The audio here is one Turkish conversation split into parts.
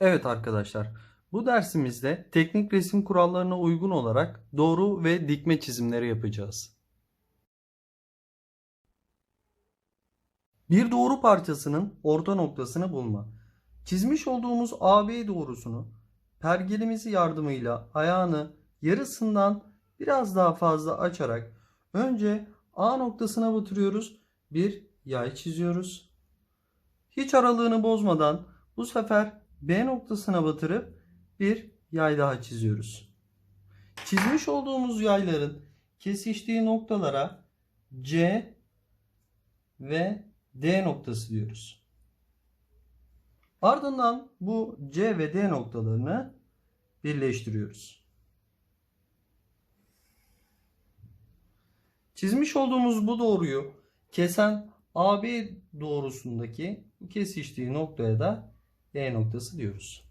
Evet arkadaşlar, bu dersimizde teknik resim kurallarına uygun olarak doğru ve dikme çizimleri yapacağız. Bir doğru parçasının orta noktasını bulma. Çizmiş olduğumuz AB doğrusunu pergelimizi yardımıyla ayağını yarısından biraz daha fazla açarak önce A noktasına batırıyoruz. Bir yay çiziyoruz. Hiç aralığını bozmadan bu sefer B noktasına batırıp bir yay daha çiziyoruz. Çizmiş olduğumuz yayların kesiştiği noktalara C ve D noktası diyoruz. Ardından bu C ve D noktalarını birleştiriyoruz. Çizmiş olduğumuz bu doğruyu kesen AB doğrusundaki kesiştiği noktaya da E noktası diyoruz.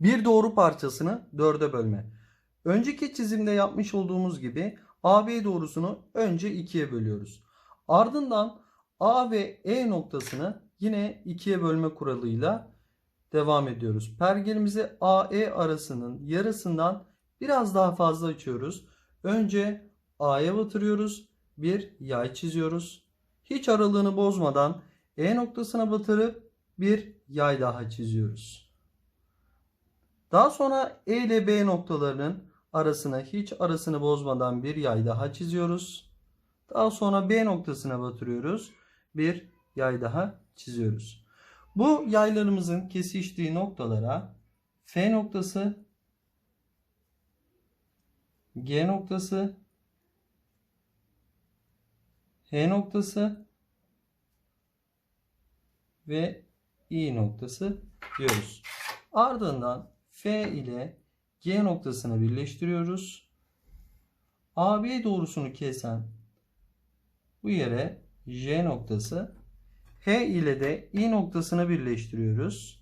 Bir doğru parçasını dörde bölme. Önceki çizimde yapmış olduğumuz gibi AB doğrusunu önce ikiye bölüyoruz. Ardından A ve E noktasını yine ikiye bölme kuralıyla devam ediyoruz. Pergelimizi AE arasının yarısından biraz daha fazla açıyoruz. Önce A'ya batırıyoruz. Bir yay çiziyoruz. Hiç aralığını bozmadan E noktasına batırıp bir yay daha çiziyoruz. Daha sonra E ile B noktalarının arasına hiç arasını bozmadan bir yay daha çiziyoruz. Daha sonra B noktasına batırıyoruz. Bir yay daha çiziyoruz. Bu yaylarımızın kesiştiği noktalara F noktası, G noktası, H noktası ve I noktası diyoruz. Ardından F ile G noktasını birleştiriyoruz. AB doğrusunu kesen bu yere J noktası H ile de I noktasını birleştiriyoruz.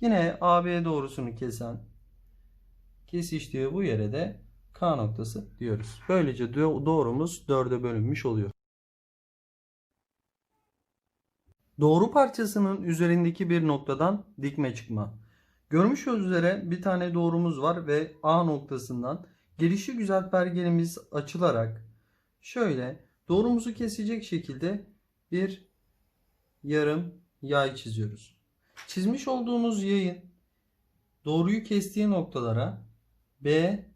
Yine AB doğrusunu kesen kesiştiği bu yere de K noktası diyoruz. Böylece do- doğrumuz dörde bölünmüş oluyor. Doğru parçasının üzerindeki bir noktadan dikme çıkma. Görmüş üzere bir tane doğrumuz var ve A noktasından gelişi güzel pergelimiz açılarak şöyle doğrumuzu kesecek şekilde bir yarım yay çiziyoruz. Çizmiş olduğumuz yayın doğruyu kestiği noktalara B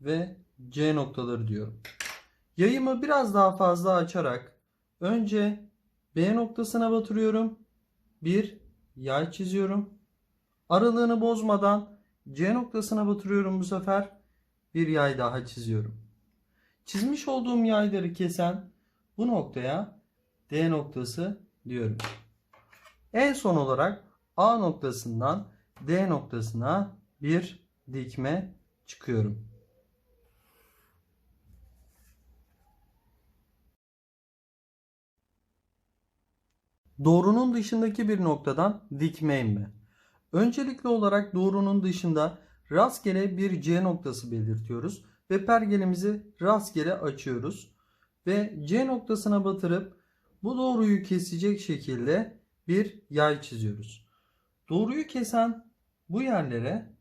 ve C noktaları diyorum. Yayımı biraz daha fazla açarak önce B noktasına batırıyorum. Bir yay çiziyorum. Aralığını bozmadan C noktasına batırıyorum bu sefer. Bir yay daha çiziyorum. Çizmiş olduğum yayları kesen bu noktaya D noktası diyorum. En son olarak A noktasından D noktasına bir dikme çıkıyorum. Doğrunun dışındaki bir noktadan dikme inme. Öncelikli olarak doğrunun dışında rastgele bir C noktası belirtiyoruz ve pergelimizi rastgele açıyoruz ve C noktasına batırıp bu doğruyu kesecek şekilde bir yay çiziyoruz. Doğruyu kesen bu yerlere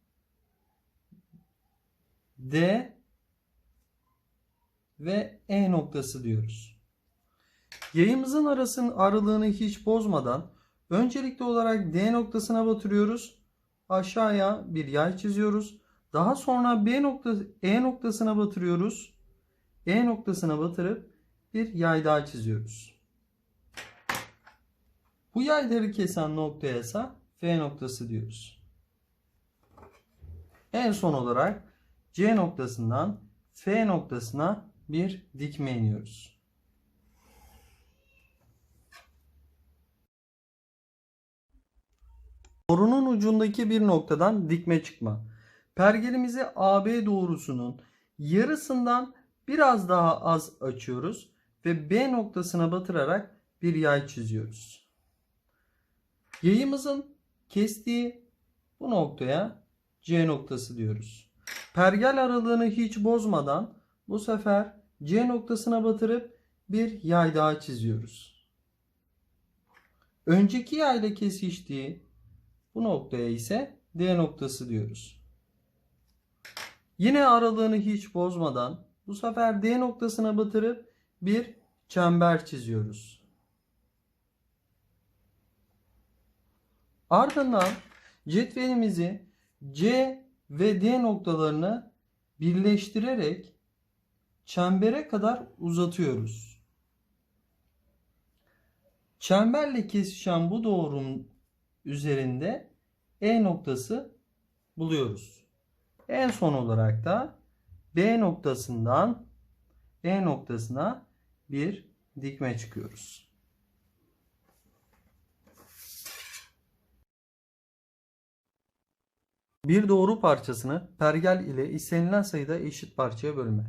D ve E noktası diyoruz. Yayımızın arasının aralığını hiç bozmadan öncelikli olarak D noktasına batırıyoruz. Aşağıya bir yay çiziyoruz. Daha sonra B noktası E noktasına batırıyoruz. E noktasına batırıp bir yay daha çiziyoruz. Bu yayları kesen noktaya ise F noktası diyoruz. En son olarak C noktasından F noktasına bir dikme iniyoruz. Doğrunun ucundaki bir noktadan dikme çıkma. Pergelimizi AB doğrusunun yarısından biraz daha az açıyoruz ve B noktasına batırarak bir yay çiziyoruz. Yayımızın kestiği bu noktaya C noktası diyoruz. Pergel aralığını hiç bozmadan bu sefer C noktasına batırıp bir yay daha çiziyoruz. Önceki yayla kesiştiği bu noktaya ise D noktası diyoruz. Yine aralığını hiç bozmadan bu sefer D noktasına batırıp bir çember çiziyoruz. Ardından cetvelimizi C ve D noktalarını birleştirerek çembere kadar uzatıyoruz. Çemberle kesişen bu doğrunun üzerinde E noktası buluyoruz. En son olarak da B noktasından E noktasına bir dikme çıkıyoruz. Bir doğru parçasını pergel ile istenilen sayıda eşit parçaya bölme.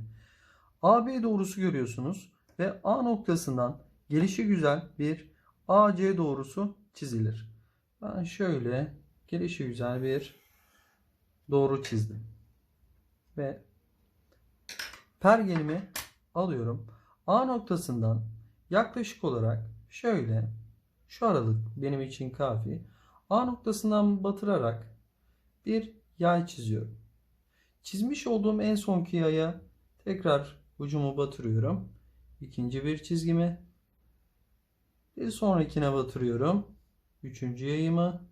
AB doğrusu görüyorsunuz ve A noktasından gelişi güzel bir AC doğrusu çizilir. Ben şöyle gelişi güzel bir doğru çizdim. Ve pergelimi alıyorum. A noktasından yaklaşık olarak şöyle şu aralık benim için kafi. A noktasından batırarak bir yay çiziyorum. Çizmiş olduğum en sonki yaya tekrar ucumu batırıyorum. İkinci bir çizgimi. Bir sonrakine batırıyorum. Üçüncü yayımı.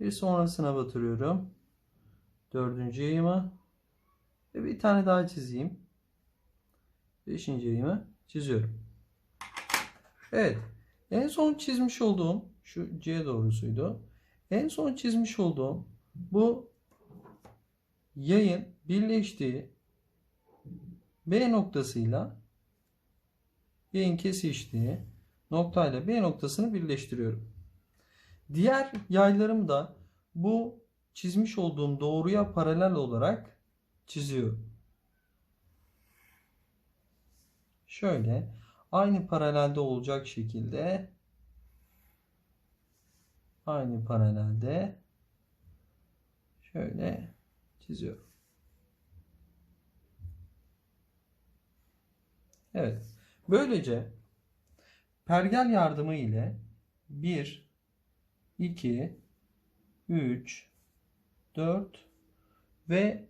Bir sonrasına batırıyorum. Dördüncü yayımı. Ve bir tane daha çizeyim. Beşinci yayımı çiziyorum. Evet. En son çizmiş olduğum şu C doğrusuydu. En son çizmiş olduğum bu yayın birleştiği B noktasıyla yayın kesiştiği noktayla B noktasını birleştiriyorum. Diğer yaylarımı da bu çizmiş olduğum doğruya paralel olarak çiziyorum. Şöyle aynı paralelde olacak şekilde aynı paralelde şöyle çiziyorum. Evet. Böylece pergel yardımı ile 1 2 3 4 ve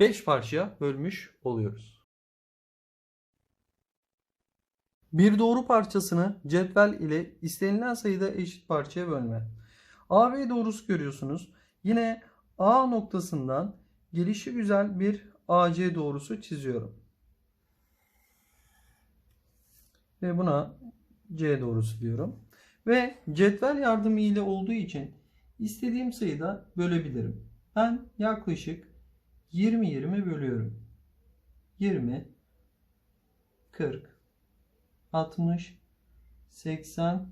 5 parçaya bölmüş oluyoruz. Bir doğru parçasını cetvel ile istenilen sayıda eşit parçaya bölme. AB doğrusu görüyorsunuz. Yine A noktasından gelişi güzel bir AC doğrusu çiziyorum. Ve buna C doğrusu diyorum. Ve cetvel yardımı ile olduğu için istediğim sayıda bölebilirim. Ben yaklaşık 20-20 bölüyorum. 20, 40, 60, 80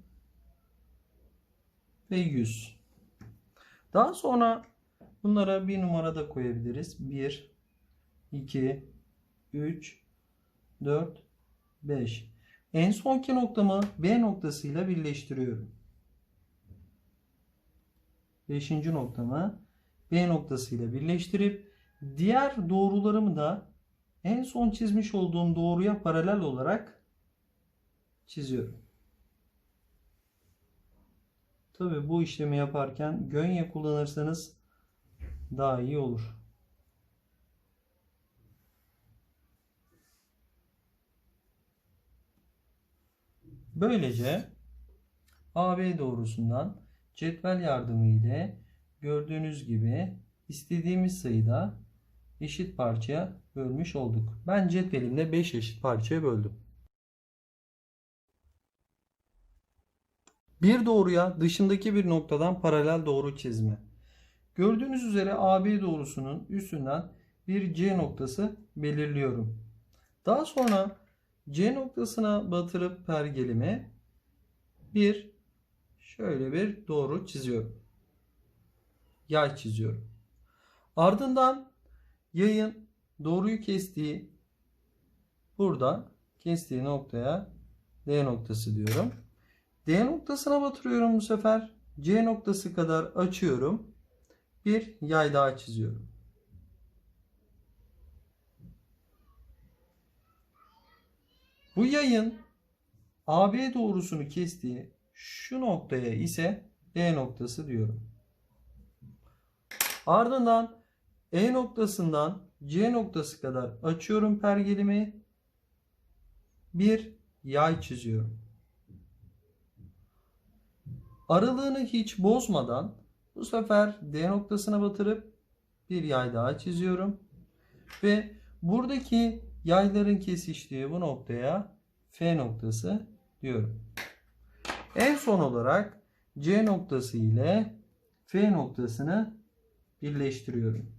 ve 100. Daha sonra bunlara bir numara da koyabiliriz. 1, 2, 3, 4, 5. En sonki noktamı B noktasıyla birleştiriyorum. Beşinci noktamı B noktasıyla birleştirip diğer doğrularımı da en son çizmiş olduğum doğruya paralel olarak çiziyorum. Tabi bu işlemi yaparken gönye kullanırsanız daha iyi olur. Böylece AB doğrusundan cetvel yardımı ile gördüğünüz gibi istediğimiz sayıda eşit parçaya bölmüş olduk. Ben cetvelimde 5 eşit parçaya böldüm. Bir doğruya dışındaki bir noktadan paralel doğru çizme. Gördüğünüz üzere AB doğrusunun üstünden bir C noktası belirliyorum. Daha sonra C noktasına batırıp pergelime bir şöyle bir doğru çiziyorum. Yay çiziyorum. Ardından yayın doğruyu kestiği burada kestiği noktaya D noktası diyorum. D noktasına batırıyorum bu sefer. C noktası kadar açıyorum. Bir yay daha çiziyorum. Bu yayın AB doğrusunu kestiği şu noktaya ise D noktası diyorum. Ardından E noktasından C noktası kadar açıyorum pergelimi. Bir yay çiziyorum. Aralığını hiç bozmadan bu sefer D noktasına batırıp bir yay daha çiziyorum. Ve buradaki yayların kesiştiği bu noktaya F noktası diyorum. En son olarak C noktası ile F noktasını birleştiriyorum.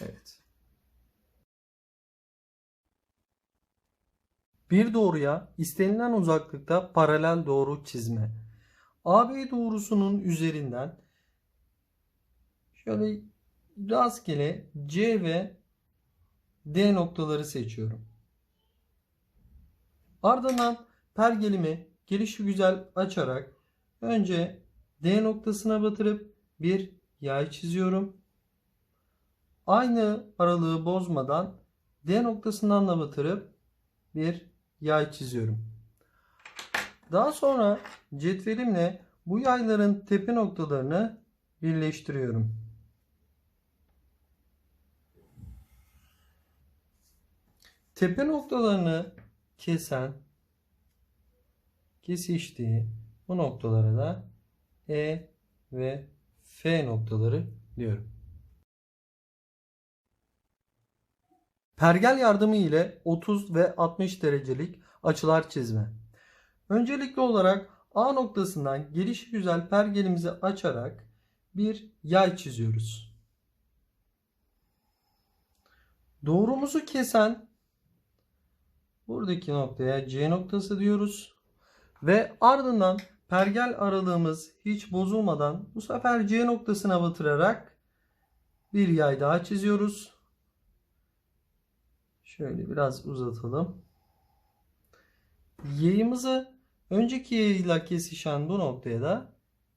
Evet. Bir doğruya istenilen uzaklıkta paralel doğru çizme. AB doğrusunun üzerinden şöyle rastgele C ve D noktaları seçiyorum. Ardından pergelimi gelişi güzel açarak önce D noktasına batırıp bir yay çiziyorum. Aynı aralığı bozmadan D noktasından da batırıp bir yay çiziyorum. Daha sonra cetvelimle bu yayların tepe noktalarını birleştiriyorum. Tepe noktalarını kesen, kesiştiği bu noktalara da E ve F noktaları diyorum. Pergel yardımı ile 30 ve 60 derecelik açılar çizme. Öncelikli olarak A noktasından gelişi güzel pergelimizi açarak bir yay çiziyoruz. Doğrumuzu kesen buradaki noktaya C noktası diyoruz. Ve ardından pergel aralığımız hiç bozulmadan bu sefer C noktasına batırarak bir yay daha çiziyoruz. Şöyle biraz uzatalım. Yayımızı önceki yayıyla kesişen bu noktaya da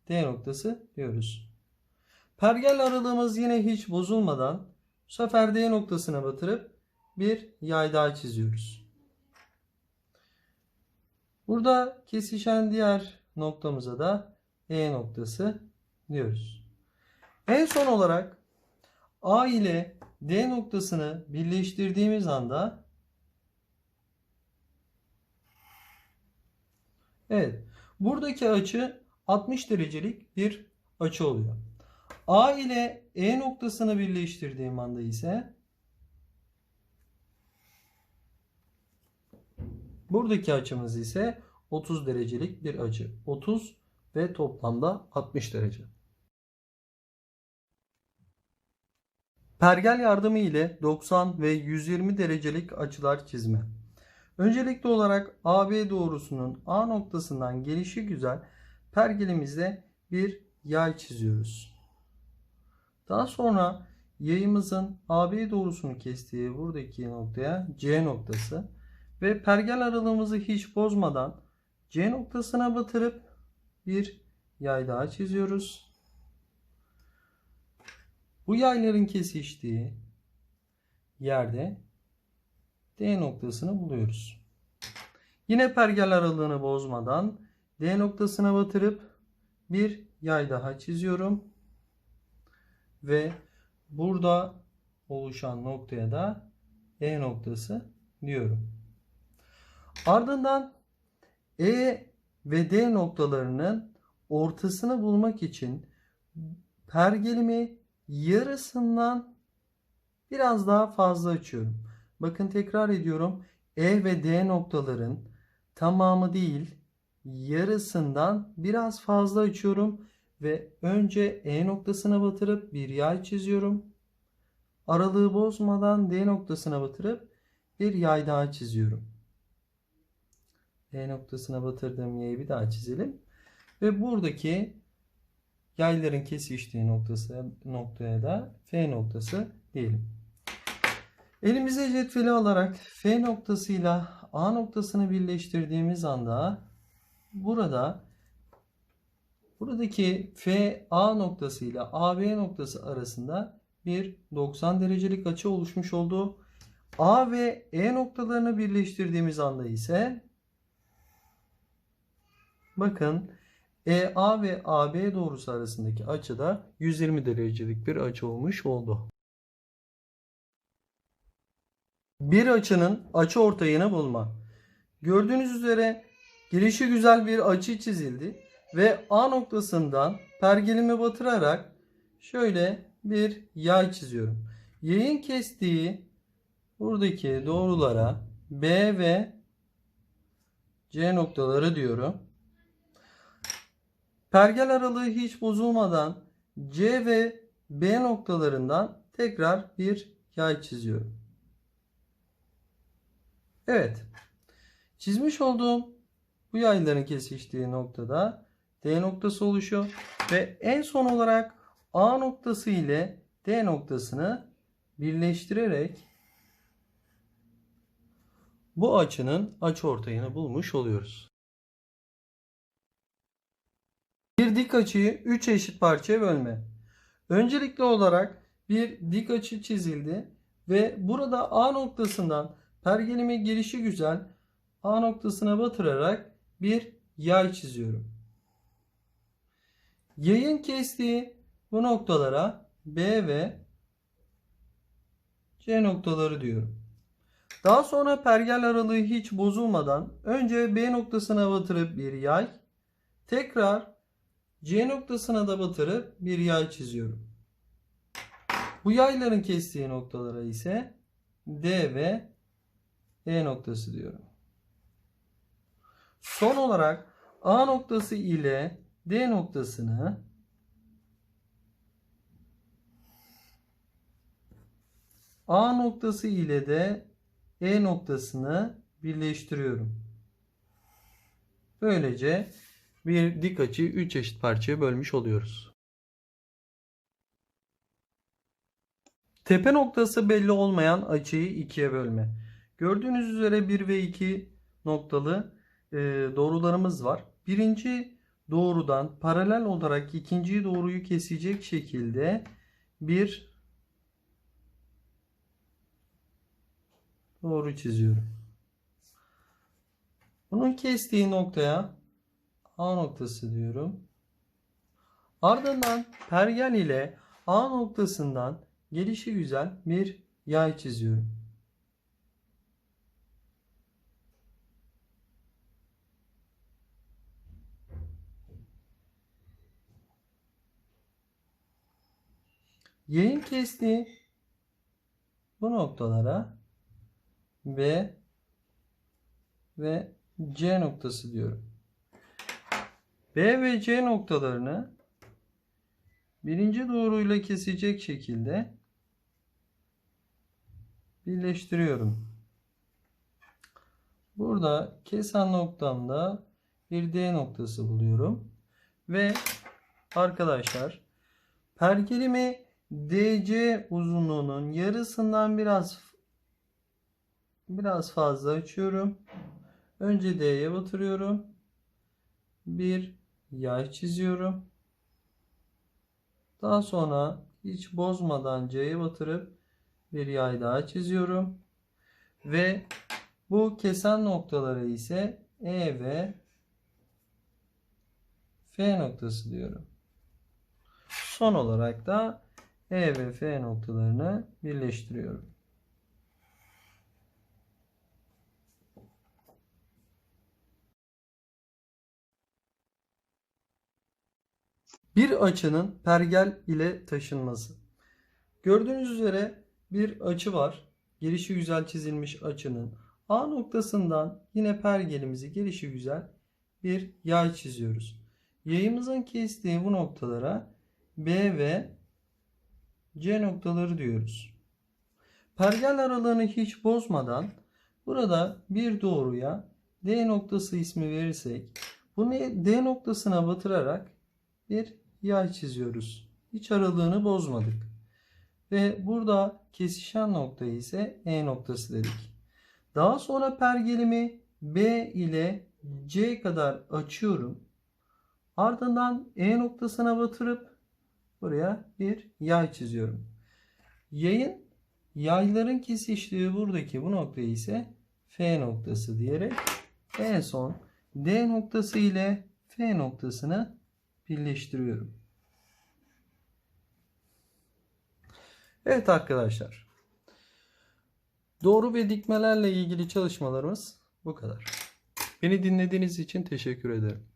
D noktası diyoruz. Pergel aralığımız yine hiç bozulmadan bu sefer D noktasına batırıp bir yay daha çiziyoruz. Burada kesişen diğer noktamıza da E noktası diyoruz. En son olarak A ile D noktasını birleştirdiğimiz anda Evet. Buradaki açı 60 derecelik bir açı oluyor. A ile E noktasını birleştirdiğim anda ise buradaki açımız ise 30 derecelik bir açı. 30 ve toplamda 60 derece. Pergel yardımı ile 90 ve 120 derecelik açılar çizme. Öncelikli olarak AB doğrusunun A noktasından gelişi güzel pergelimizde bir yay çiziyoruz. Daha sonra yayımızın AB doğrusunu kestiği buradaki noktaya C noktası ve pergel aralığımızı hiç bozmadan C noktasına batırıp bir yay daha çiziyoruz. Bu yayların kesiştiği yerde D noktasını buluyoruz. Yine pergel aralığını bozmadan D noktasına batırıp bir yay daha çiziyorum. Ve burada oluşan noktaya da E noktası diyorum. Ardından E ve D noktalarının ortasını bulmak için pergelimi yarısından biraz daha fazla açıyorum. Bakın tekrar ediyorum. E ve D noktaların tamamı değil yarısından biraz fazla açıyorum ve önce E noktasına batırıp bir yay çiziyorum. Aralığı bozmadan D noktasına batırıp bir yay daha çiziyorum. E noktasına batırdığım yayı bir daha çizelim. Ve buradaki yayların kesiştiği noktası noktaya da F noktası diyelim. Elimize cetveli alarak F noktasıyla A noktasını birleştirdiğimiz anda burada buradaki F A noktası ile AB noktası arasında bir 90 derecelik açı oluşmuş oldu. A ve E noktalarını birleştirdiğimiz anda ise bakın EA ve AB doğrusu arasındaki açı da 120 derecelik bir açı olmuş oldu. Bir açının açı ortayını bulma. Gördüğünüz üzere gelişi güzel bir açı çizildi ve A noktasından pergelimi batırarak şöyle bir yay çiziyorum. Yayın kestiği buradaki doğrulara B ve C noktaları diyorum. Pergel aralığı hiç bozulmadan C ve B noktalarından tekrar bir yay çiziyorum. Evet. Çizmiş olduğum bu yayların kesiştiği noktada D noktası oluşuyor ve en son olarak A noktası ile D noktasını birleştirerek bu açının açıortayını bulmuş oluyoruz. Bir dik açıyı 3 eşit parçaya bölme. Öncelikli olarak bir dik açı çizildi ve burada A noktasından pergelime gelişi güzel A noktasına batırarak bir yay çiziyorum. Yayın kestiği bu noktalara B ve C noktaları diyorum. Daha sonra pergel aralığı hiç bozulmadan önce B noktasına batırıp bir yay, tekrar C noktasına da batırıp bir yay çiziyorum. Bu yayların kestiği noktalara ise D ve E noktası diyorum. Son olarak A noktası ile D noktasını A noktası ile de E noktasını birleştiriyorum. Böylece bir dik açıyı 3 eşit parçaya bölmüş oluyoruz. Tepe noktası belli olmayan açıyı ikiye bölme. Gördüğünüz üzere 1 ve 2 noktalı e, doğrularımız var. Birinci doğrudan paralel olarak ikinci doğruyu kesecek şekilde bir doğru çiziyorum. Bunun kestiği noktaya A noktası diyorum. Ardından pergel ile A noktasından gelişi güzel bir yay çiziyorum. Yayın kestiği bu noktalara B ve C noktası diyorum. B ve C noktalarını birinci doğruyla kesecek şekilde birleştiriyorum. Burada kesen noktamda bir D noktası buluyorum. Ve arkadaşlar pergelimi DC uzunluğunun yarısından biraz biraz fazla açıyorum. Önce D'ye batırıyorum. Bir yay çiziyorum. Daha sonra hiç bozmadan C'ye batırıp bir yay daha çiziyorum. Ve bu kesen noktaları ise E ve F noktası diyorum. Son olarak da E ve F noktalarını birleştiriyorum. Bir açının pergel ile taşınması. Gördüğünüz üzere bir açı var. Gelişi güzel çizilmiş açının A noktasından yine pergelimizi gelişi güzel bir yay çiziyoruz. Yayımızın kestiği bu noktalara B ve C noktaları diyoruz. Pergel aralığını hiç bozmadan burada bir doğruya D noktası ismi verirsek bunu D noktasına batırarak bir yay çiziyoruz. Hiç aralığını bozmadık. Ve burada kesişen nokta ise E noktası dedik. Daha sonra pergelimi B ile C kadar açıyorum. Ardından E noktasına batırıp buraya bir yay çiziyorum. Yayın Yayların kesiştiği buradaki bu nokta ise F noktası diyerek en son D noktası ile F noktasını birleştiriyorum. Evet arkadaşlar. Doğru ve dikmelerle ilgili çalışmalarımız bu kadar. Beni dinlediğiniz için teşekkür ederim.